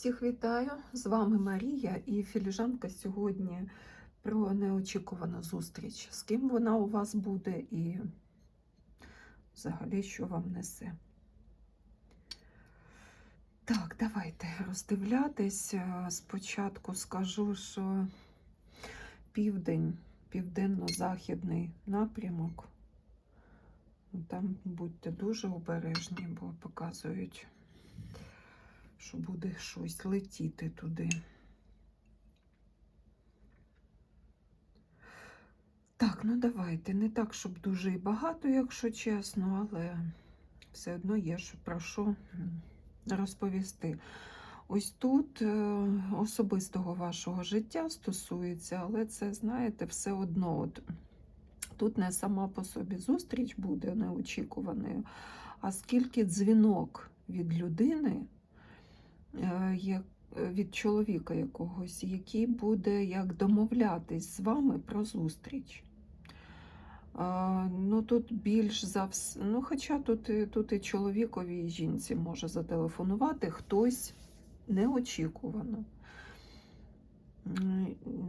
Всіх вітаю! З вами Марія і філіжанка сьогодні про неочікувану зустріч. З ким вона у вас буде і взагалі що вам несе. Так, давайте роздивлятись. Е, Спочатку скажу, що південь, південно-західний напрямок. Там будьте дуже обережні, бо показують що буде щось летіти туди. Так, ну давайте. Не так, щоб дуже і багато, якщо чесно, але все одно є що про що розповісти. Ось тут е, особистого вашого життя стосується, але це, знаєте, все одно. От, тут не сама по собі зустріч буде неочікуваною, а скільки дзвінок від людини від чоловіка якогось, який буде як домовлятись з вами про зустріч. Ну тут більш за все, ну хоча тут, тут і чоловікові, і жінці може зателефонувати хтось неочікувано.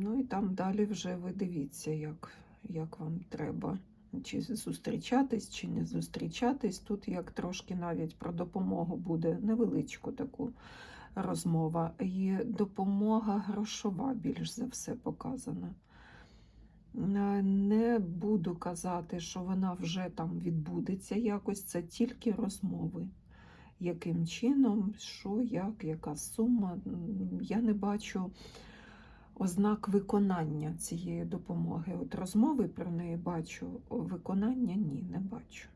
Ну і там далі вже ви дивіться, як, як вам треба. Чи зустрічатись, чи не зустрічатись. Тут як трошки навіть про допомогу буде невеличку таку розмова. І допомога грошова більш за все показана. Е, Не буду казати, що вона вже там відбудеться якось, це тільки розмови. Яким чином, що, як, яка сума. Я не бачу ознак виконання цієї допомоги. От розмови про неї бачу, виконання ні, не бачу.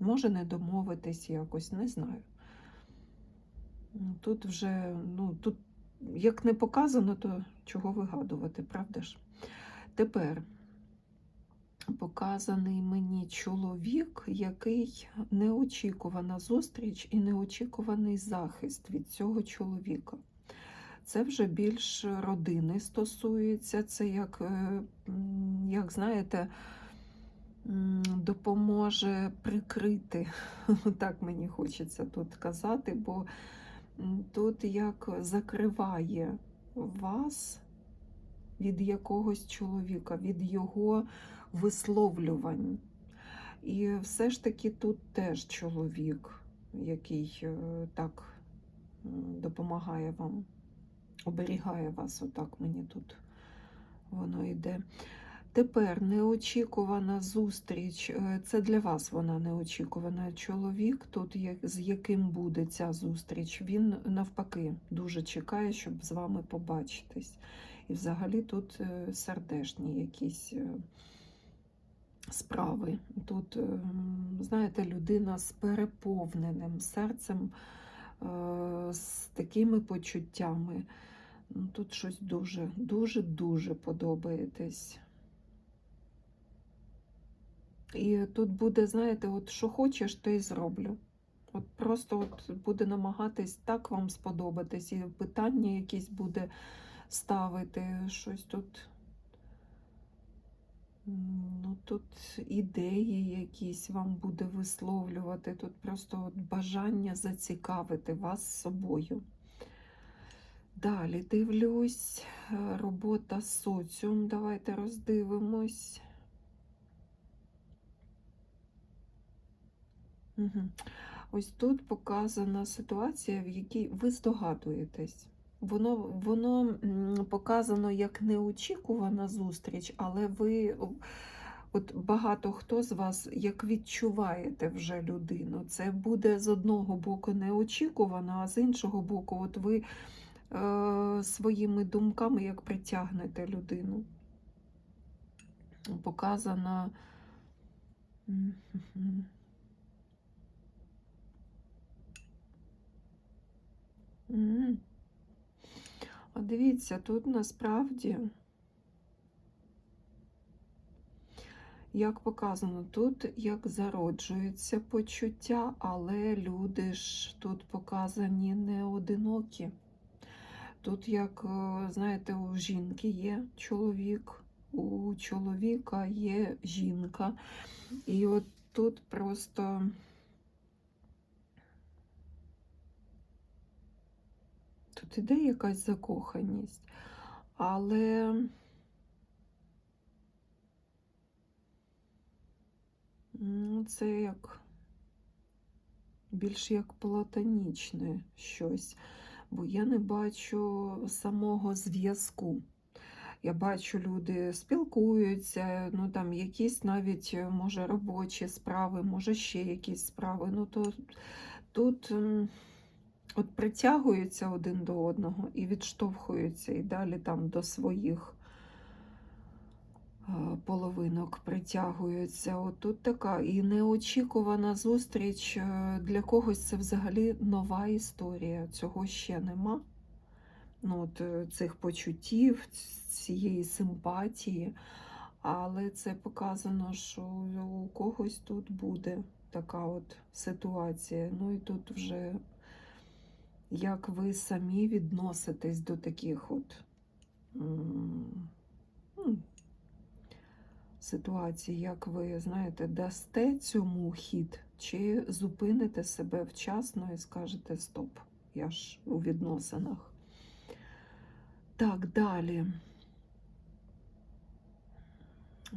Може не домовитись якось, не знаю. Ну, Тут вже, ну, тут як не показано, то чого вигадувати, правда ж? Тепер показаний мені чоловік, який неочікувана зустріч і неочікуваний захист від цього чоловіка. Це вже більш родини стосується, це як, е, як знаєте, допоможе прикрити, так мені хочеться тут казати, бо тут як закриває вас від якогось чоловіка, від його висловлювань. І все ж таки тут теж чоловік, який е, так допомагає вам, оберігає вас, отак мені тут воно йде. Тепер неочікувана зустріч. е, Це для вас вона неочікувана. Чоловік, тут з яким буде ця зустріч, він навпаки дуже чекає, щоб з вами побачитись. І взагалі тут е, сердешні якісь е, справи. Тут, е, знаєте, людина з переповненим серцем, з такими почуттями. Ну, Тут щось дуже, дуже, дуже подобаєтесь. І тут буде, знаєте, от що хочеш, то й зроблю. От просто от буде намагатись так вам сподобатись, і питання якісь буде ставити, щось тут. Ну, тут ідеї якісь вам буде висловлювати, тут просто от бажання зацікавити вас собою. Далі дивлюсь, е, робота соціум. Давайте роздивимось. Угу. Ось тут показана ситуація, в якій ви здогадуєтесь. Воно, воно показано як неочікувана зустріч, але ви, от багато хто з вас як відчуваєте вже людину. Це буде з одного боку неочікувано, а з іншого боку, от ви е, своїми думками як притягнете людину. Показана. Мгм. А дивіться, тут насправді, як показано, тут як зароджуються почуття, але люди ж тут показані не одинокі. Тут, як, е, знаєте, у жінки є чоловік, у чоловіка є жінка. І от тут просто тут іде якась закоханість, але ну, це як більш як платонічне щось, бо я не бачу самого зв'язку. Я бачу, люди спілкуються, ну там якісь навіть, е, може, робочі справи, може ще якісь справи. Ну то тут от притягуються один до одного і відштовхуються, і далі там до своїх е, половинок притягуються. От тут така і неочікувана зустріч. е, Для когось це взагалі нова історія. Цього ще нема. Ну, от, е, цих почуттів, цієї симпатії. Але це показано, що у когось тут буде така от ситуація. Ну і тут вже як ви самі відноситесь до таких от ситуацій, як ви, знаєте, дасте цьому хід, чи зупините себе вчасно і скажете стоп, я ж у відносинах. Так, далі.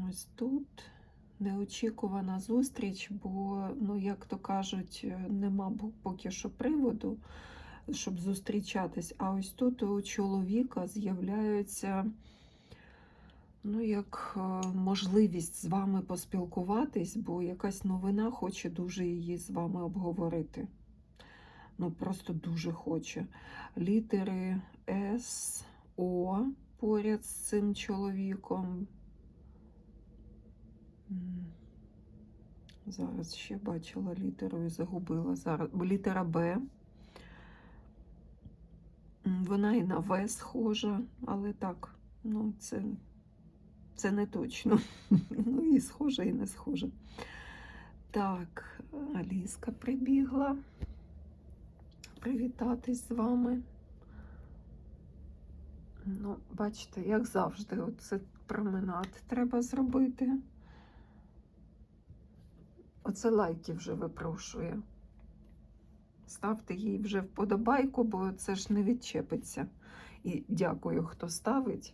Ось тут неочікувана зустріч, бо, ну, як то кажуть, нема поки що приводу, щоб зустрічатись. А ось тут у чоловіка з'являється ну, як е, можливість з вами поспілкуватись, бо якась новина хоче дуже її з вами обговорити. Ну, просто дуже хоче. Літери С, О поряд з цим чоловіком. Зараз ще бачила літеру і загубила. Зараз літера Б. Вона і на В схожа, але так, ну, це, це не точно. Ну, і схожа, і не схожа. Так, Аліска прибігла привітатись з вами. Ну, бачите, як завжди, оце променад треба зробити. Оце лайки вже випрошує. Ставте їй вже вподобайку, бо це ж не відчепиться. І дякую, хто ставить.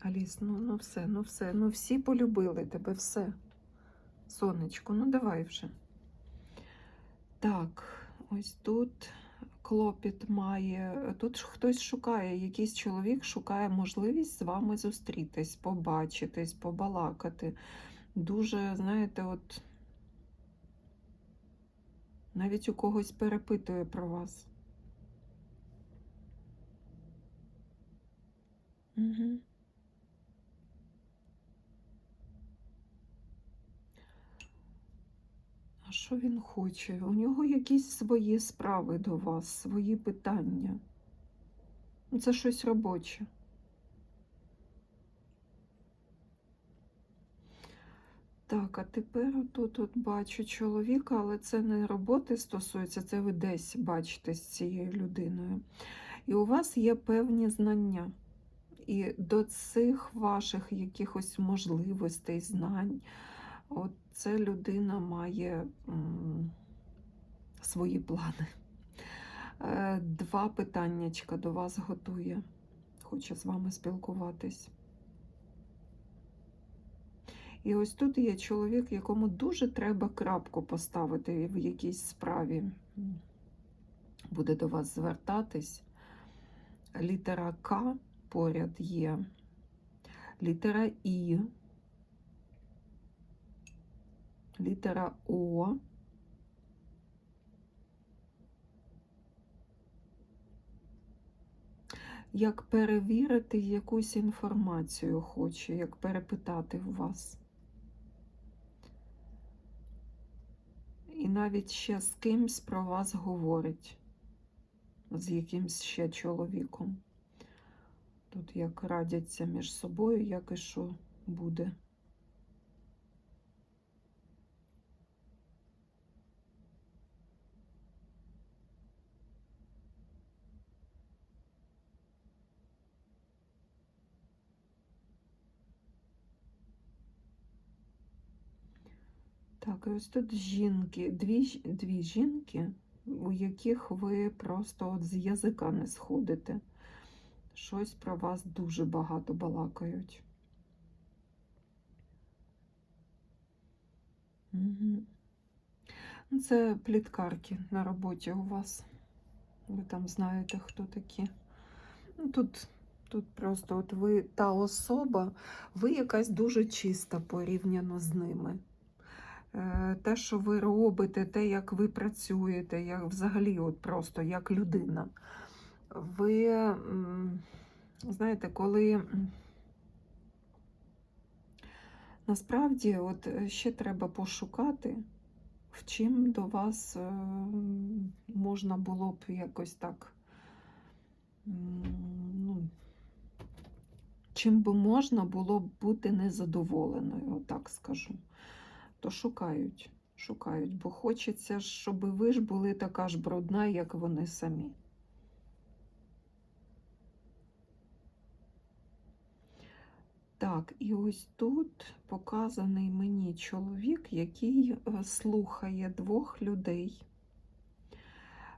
Аліс, ну, ну все, ну все, ну всі полюбили тебе, все. Сонечко, ну давай вже. Так, ось тут клопіт має. Тут хтось шукає, якийсь чоловік шукає можливість з вами зустрітись, побачитись, побалакати. Дуже, знаєте, от навіть у когось перепитує про вас. Угу. А що він хоче? У нього якісь свої справи до вас, свої питання. Ну, Це щось робоче. Так, а тепер тут от бачу чоловіка, але це не роботи стосується, це ви десь бачите з цією людиною. І у вас є певні знання. І до цих ваших якихось можливостей, знань, от ця людина має м, свої плани. Е, Два питаннячка до вас готує. Хоче з вами спілкуватись. І ось тут є чоловік, якому дуже треба крапку поставити в якійсь справі. Буде до вас звертатись. Літера К поряд є. Літера І. Літера О. Як перевірити якусь інформацію хоче, як перепитати у вас. І навіть ще з кимсь про вас говорить, з якимсь ще чоловіком. Тут як радяться між собою, як і що буде. Так, і ось тут жінки, дві, дві жінки, у яких ви просто от з язика не сходите. Щось про вас дуже багато балакають. Угу. Це пліткарки на роботі у вас. Ви там знаєте, хто такі. Ну, Тут, тут просто от ви та особа, ви якась дуже чиста порівняно з ними. Е, Те, що ви робите, те, як ви працюєте, як взагалі, от просто як людина. Ви знаєте, коли насправді от е, ще треба пошукати, в чим до вас е, можна було б якось так. Ну, чим би можна було б бути незадоволеною, отак скажу. То шукають, шукають, бо хочеться, щоб ви ж були така ж брудна, як вони самі. Так, і ось тут показаний мені чоловік, який е, слухає двох людей,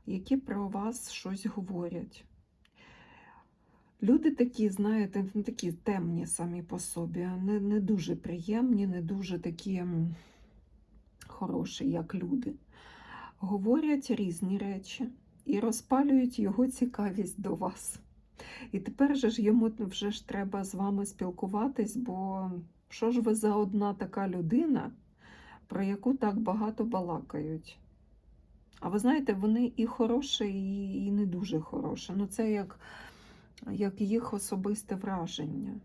які про вас щось говорять. Люди такі, знаєте, такі темні самі по собі, не, не дуже приємні, не дуже такі м, хороші, як люди. Говорять різні речі і розпалюють його цікавість до вас. І тепер же ж йому вже ж треба з вами спілкуватись, бо що ж ви за одна така людина, про яку так багато балакають? А ви знаєте, вони і хороші, і не дуже хороші. Ну, це як, як їх особисте враження.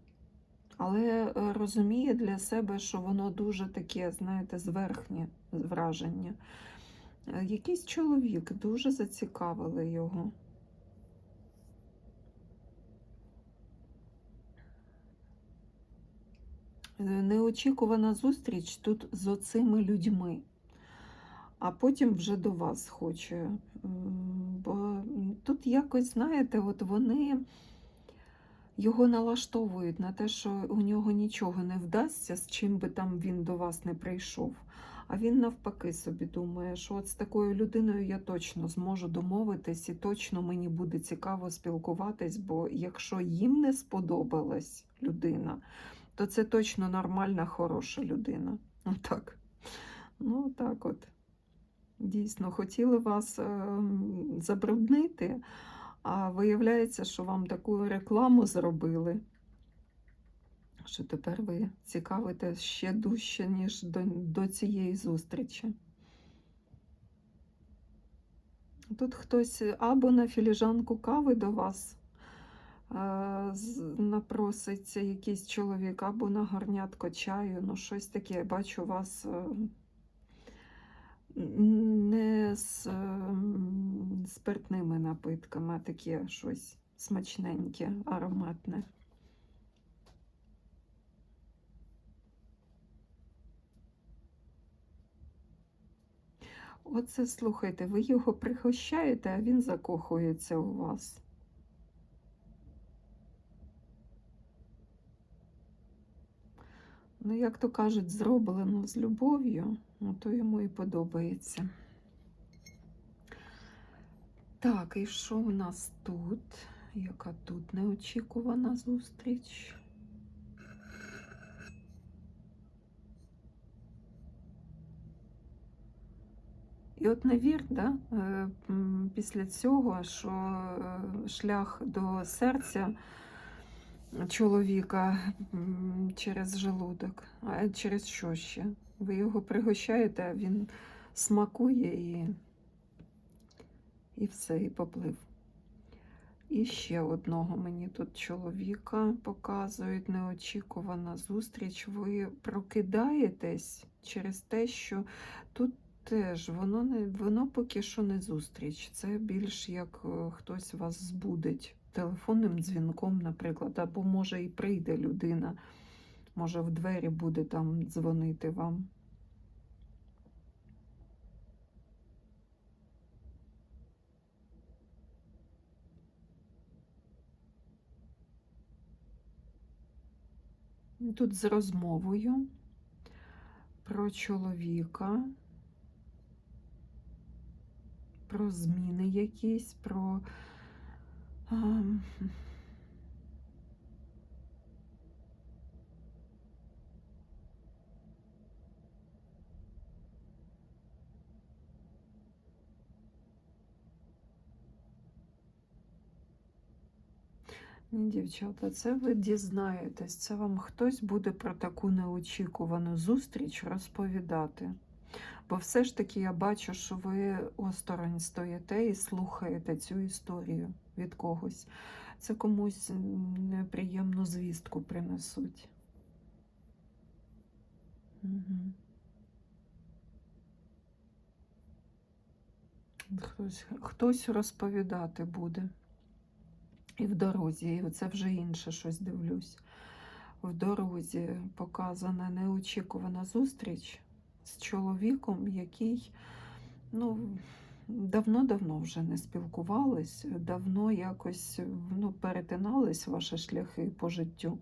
Але е, розуміє для себе, що воно дуже таке, знаєте, зверхнє враження. Е, Якийсь чоловік дуже зацікавили його. Е, Неочікувана зустріч тут з оцими людьми, а потім вже до вас хоче. Бо тут якось, знаєте, от вони його налаштовують на те, що у нього нічого не вдасться, з чим би там він до вас не прийшов. А він навпаки собі думає, що от з такою людиною я точно зможу домовитись і точно мені буде цікаво спілкуватись, бо якщо їм не сподобалась людина, то це точно нормальна, хороша людина. Отак. Ну, так от. Дійсно, хотіли вас е, забруднити, а виявляється, що вам таку рекламу зробили, що тепер ви цікавите ще дужче, ніж до, до цієї зустрічі. Тут хтось або на філіжанку кави до вас е, напроситься якийсь чоловік, або на горнятко чаю, ну щось таке. Я бачу вас е, не з ем, спиртними напитками, а таке щось смачненьке, ароматне. Оце слухайте, ви його пригощаєте, а він закохується у вас. Ну, як то кажуть, зроблено з любов'ю, ну, то йому і подобається. Так, і що у нас тут? Яка тут неочікувана зустріч? І от не вір, да, е, після цього, що е, шлях до серця чоловіка через желудок, а через що ще? Ви його пригощаєте, а він смакує і, і все, і поплив. І ще одного мені тут чоловіка показують неочікувана зустріч. Ви прокидаєтесь через те, що тут теж воно не воно поки що не зустріч. Це більш як е, хтось вас збудить телефонним дзвінком, наприклад, або може і прийде людина, може в двері буде там дзвонити вам. Тут з розмовою про чоловіка, про зміни якісь, про. Ні, дівчата, це ви дізнаєтесь, це вам хтось буде про таку неочікувану зустріч розповідати. Бо все ж таки я бачу, що ви осторонь стоїте і слухаєте цю історію від когось. Це комусь неприємну звістку принесуть. Угу. Хтось, хтось розповідати буде. І в дорозі, і це вже інше щось дивлюсь. В дорозі показана неочікувана зустріч з чоловіком, який ну, давно-давно вже не спілкувались, давно якось ну, перетинались ваші шляхи по життю.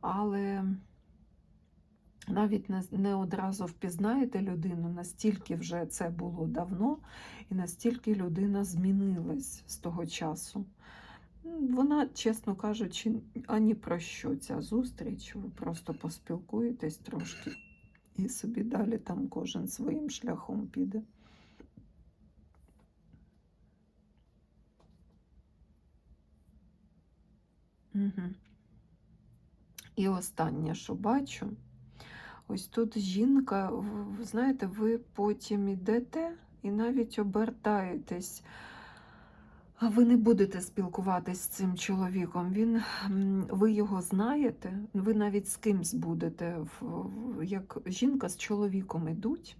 Але навіть не, одразу впізнаєте людину, настільки вже це було давно, і настільки людина змінилась з того часу. Вона, чесно кажучи, ані про що ця зустріч. Ви просто поспілкуєтесь трошки і собі далі там кожен своїм шляхом піде. Угу. І останнє, що бачу, ось тут жінка, ви знаєте, ви потім йдете і навіть обертаєтесь. Ви не будете спілкуватись з цим чоловіком. Він, Ви його знаєте, ви навіть з кимсь будете, як жінка з чоловіком йдуть.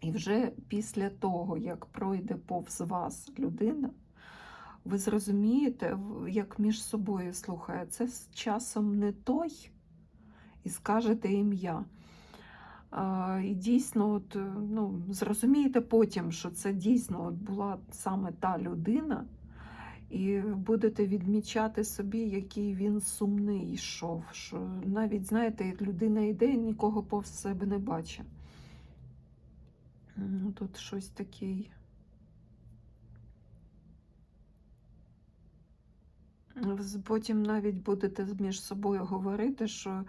І вже після того, як пройде повз вас людина, ви зрозумієте, як між собою слухає, це з часом не той, і скажете ім'я. І дійсно, от, е, ну, зрозумієте потім, що це дійсно от була саме та людина, і будете відмічати собі, який він сумний йшов. Що навіть, знаєте, людина йде і нікого повз себе не бачить. Тут щось такий. Потім навіть будете між собою говорити, що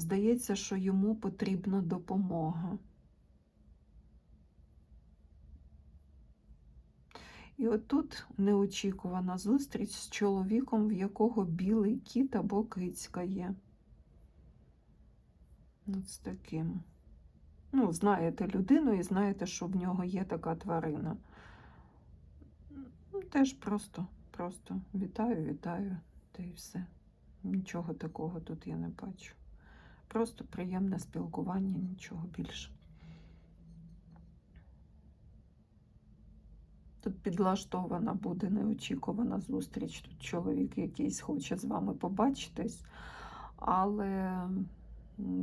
Здається, що йому потрібна допомога. І отут неочікувана зустріч з чоловіком, в якого білий кіт або кицька є. От з таким. Ну, знаєте людину і знаєте, що в нього є така тварина. Ну, Теж просто, просто вітаю, вітаю, та й все. Нічого такого тут я не бачу. Просто приємне спілкування, нічого більше. Тут підлаштована буде неочікувана зустріч. Тут чоловік якийсь хоче з вами побачитись, але,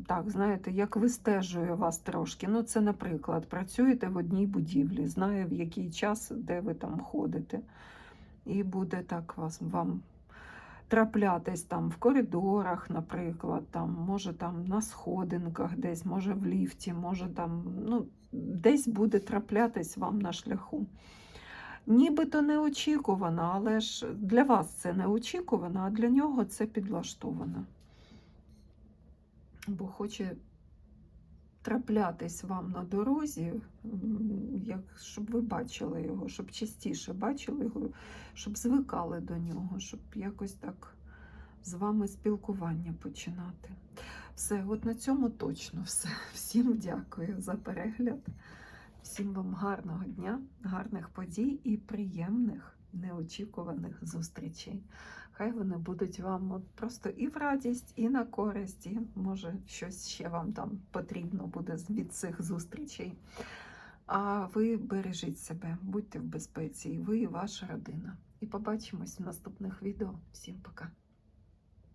так, знаєте, як вистежує вас трошки. Ну, це, наприклад, працюєте в одній будівлі, знає, в який час, де ви там ходите. І буде так вас вам траплятись там в коридорах, наприклад, там, може там на сходинках, десь, може в ліфті, може там, ну, десь буде траплятись вам на шляху. Нібито неочікувано, але ж для вас це неочікувано, а для нього це підлаштовано. Бо хоче траплятись вам на дорозі, як, щоб ви бачили його, щоб частіше бачили його, щоб звикали до нього, щоб якось так з вами спілкування починати. Все, от на цьому точно все. Всім дякую за перегляд. Всім вам гарного дня, гарних подій і приємних неочікуваних зустрічей. Хай вони будуть вам просто і в радість, і на користь, і може щось ще вам там потрібно буде від цих зустрічей. А ви бережіть себе, будьте в безпеці, і ви і ваша родина. І побачимось в наступних відео. Всім пока!